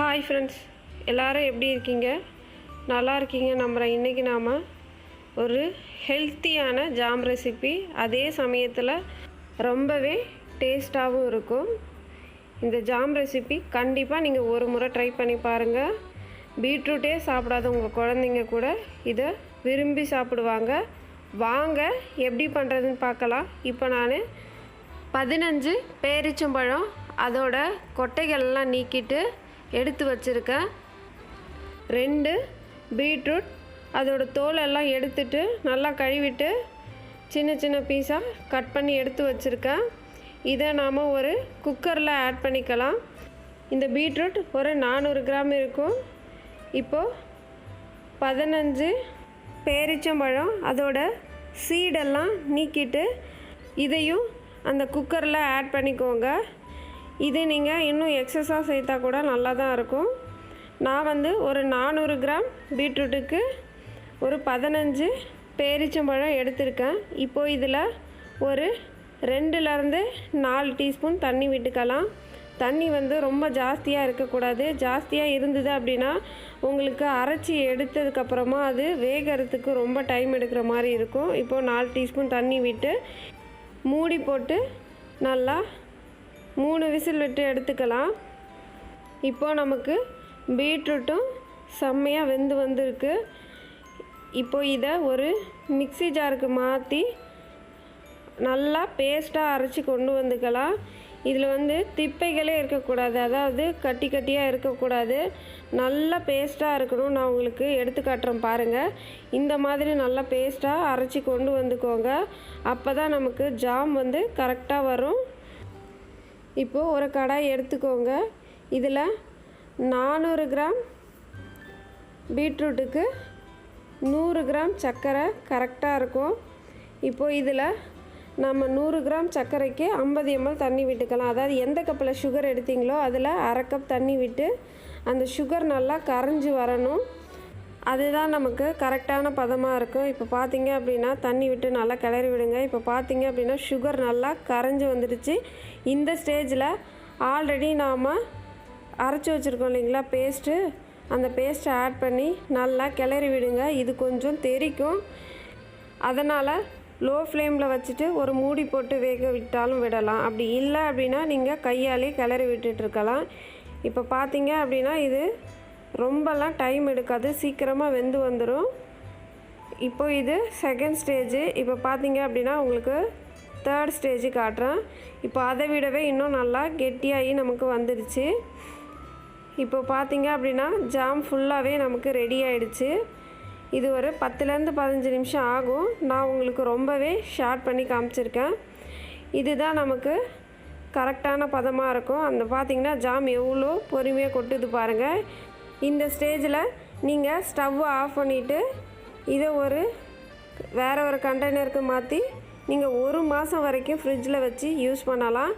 Hi friends எல்லோரும் எப்படி இருக்கீங்க? நல்லா இருக்கீங்க நம்புகிறேன் இன்றைக்கி நாம் ஒரு ஹெல்த்தியான ஜாம் ரெசிபி அதே சமயத்தில் ரொம்பவே டேஸ்ட்டாகவும் இருக்கும். இந்த ஜாம் ரெசிபி கண்டிப்பாக நீங்கள் ஒரு முறை ட்ரை பண்ணி பாருங்கள் பீட்ரூட்டே சாப்பிடாத உங்கள் குழந்தைங்க கூட இதை விரும்பி சாப்பிடுவாங்க. வாங்க எப்படி பண்ணுறதுன்னு பார்க்கலாம். இப்போ நான் பதினஞ்சு பேரிச்சம்பழம் அதோட கொட்டைகள்லாம் நீக்கிட்டு எடுத்து வச்சுருக்கேன் ரெண்டு பீட்ரூட் அதோட தோலெல்லாம் எடுத்துட்டு நல்லா கழுவிட்டு சின்ன சின்ன பீஸாக கட் பண்ணி எடுத்து வச்சுருக்கேன் இதை நாம் ஒரு குக்கரில் ஆட் பண்ணிக்கலாம். இந்த பீட்ரூட் ஒரு நானூறு கிராம் இருக்கும். இப்போது பதினஞ்சு பேரிச்சம்பழம் அதோட சீடெல்லாம் நீக்கிட்டு இதையும் அந்த குக்கரில் ஆட் பண்ணிக்கோங்க. இது நீங்கள் இன்னும் எக்ஸஸாக சேர்த்தா கூட நல்லா தான் இருக்கும். நான் வந்து ஒரு நானூறு கிராம் பீட்ரூட்டுக்கு ஒரு பதினஞ்சு பேரிச்சம்பழம் எடுத்திருக்கேன். இப்போது இதில் ஒரு ரெண்டுலேருந்து நாலு டீஸ்பூன் தண்ணி விட்டுக்கலாம். தண்ணி வந்து ரொம்ப ஜாஸ்தியாக இருக்கக்கூடாது. ஜாஸ்தியாக இருந்தது அப்படின்னா உங்களுக்கு அரைச்சி எடுத்ததுக்கப்புறமா அது வேகிறதுக்கு ரொம்ப டைம் எடுக்கிற மாதிரி இருக்கும். இப்போது நாலு டீஸ்பூன் தண்ணி விட்டு மூடி போட்டு நல்லா மூணு விசில் விட்டு எடுத்துக்கலாம். இப்போது நமக்கு பீட்ரூட்டும் செம்மையாக வெந்து வந்திருக்கு. இப்போ இதை ஒரு மிக்ஸி ஜாருக்கு மாற்றி நல்லா பேஸ்ட்டாக அரைச்சி கொண்டு வந்துக்கலாம். இதில் வந்து திப்பைகளே இருக்கக்கூடாது. அதாவது கட்டி கட்டியாக இருக்கக்கூடாது. நல்லா பேஸ்ட்டாக இருக்கணும். நான் உங்களுக்கு எடுத்து காட்டுறேன் பாருங்கள் இந்த மாதிரி நல்லா பேஸ்ட்டாக அரைச்சி கொண்டு வந்துக்கோங்க. அப்போ தான் நமக்கு ஜாம் வந்து கரெக்டாக வரும். இப்போது ஒரு கடாய் எடுத்துக்கோங்க. இதில் நானூறு கிராம் பீட்ரூட்டுக்கு நூறு கிராம் சர்க்கரை கரெக்டாக இருக்கும். இப்போது இதில் நம்ம நூறு கிராம் சர்க்கரைக்கு ஐம்பது எம்எல் தண்ணி விட்டுக்கலாம். அதாவது எந்த கப்பில் சுகர் எடுத்தீங்களோ அதில் அரை கப் தண்ணி விட்டு அந்த சுகர் நல்லா கரைஞ்சி வரணும். அதுதான் நமக்கு கரெக்டான பதமாக இருக்கும். இப்போ பார்த்தீங்க அப்படின்னா தண்ணி விட்டு நல்லா கிளறி விடுங்க. இப்போ பார்த்தீங்க அப்படின்னா சுகர் நல்லா கரைஞ்சி வந்துடுச்சு. இந்த ஸ்டேஜில் ஆல்ரெடி நாம் அரைச்சி வச்சுருக்கோம் இல்லைங்களா பேஸ்ட்டு அந்த பேஸ்ட்டை ஆட் பண்ணி நல்லா கிளறி விடுங்க. இது கொஞ்சம் தெறிக்கும் அதனால் லோ ஃப்ளேமில் வச்சுட்டு ஒரு மூடி போட்டு வேக விட்டாலும் விடலாம். அப்படி இல்லை அப்படின்னா நீங்கள் கையாலே கிளறி விட்டுட்ருக்கலாம் இப்போ பார்த்தீங்க அப்படின்னா இது ரொம்பலாம் டைம் எடுக்காது. சீக்கிரமாக வெந்து வந்துடும் இப்போ இது செகண்ட் ஸ்டேஜு இப்போ பார்த்தீங்க அப்படின்னா உங்களுக்கு தேர்ட் ஸ்டேஜு காட்டுறேன். இப்போ அதை விடவே இன்னும் நல்லா கெட்டியாகி நமக்கு வந்துடுச்சு. இப்போ பார்த்தீங்க அப்படின்னா ஜாம் ஃபுல்லாகவே நமக்கு ரெடி ஆகிடுச்சு இது ஒரு பத்துலேருந்து பதினஞ்சு நிமிஷம் ஆகும். நான் உங்களுக்கு ரொம்பவே ஷார்ட் பண்ணி காமிச்சிருக்கேன். இதுதான் நமக்கு கரெக்டான பதமாக இருக்கும். அந்த பார்த்திங்கன்னா ஜாம் எவ்வளோ பொறுமையாக கொட்டுது பாருங்கள் இந்த ஸ்டேஜில் நீங்கள் ஸ்டவ்வை ஆஃப் பண்ணிவிட்டு இதை ஒரு வேறு ஒரு கண்டெய்னருக்கு மாற்றி நீங்கள் ஒரு மாதம் வரைக்கும் ஃப்ரிட்ஜில் வச்சு யூஸ் பண்ணலாம்.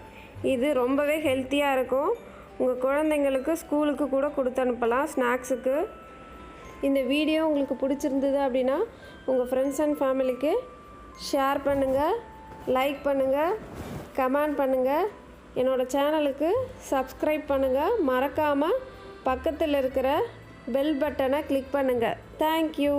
இது ரொம்பவே ஹெல்த்தியாக இருக்கும். உங்கள் குழந்தைங்களுக்கு ஸ்கூலுக்கு கூட கொடுத்து அனுப்பலாம் ஸ்நாக்ஸுக்கு. இந்த வீடியோ உங்களுக்கு பிடிச்சிருந்தது அப்படின்னா உங்கள் ஃப்ரெண்ட்ஸ் அண்ட் ஃபேமிலிக்கு ஷேர் பண்ணுங்கள் லைக் பண்ணுங்கள் கமெண்ட் பண்ணுங்கள். என்னோடய சேனலுக்கு சப்ஸ்கிரைப் பண்ணுங்கள். மறக்காமல் பக்கத்தில் இருக்கிற பெல் பட்டனை கிளிக் பண்ணுங்கள் தேங்க்யூ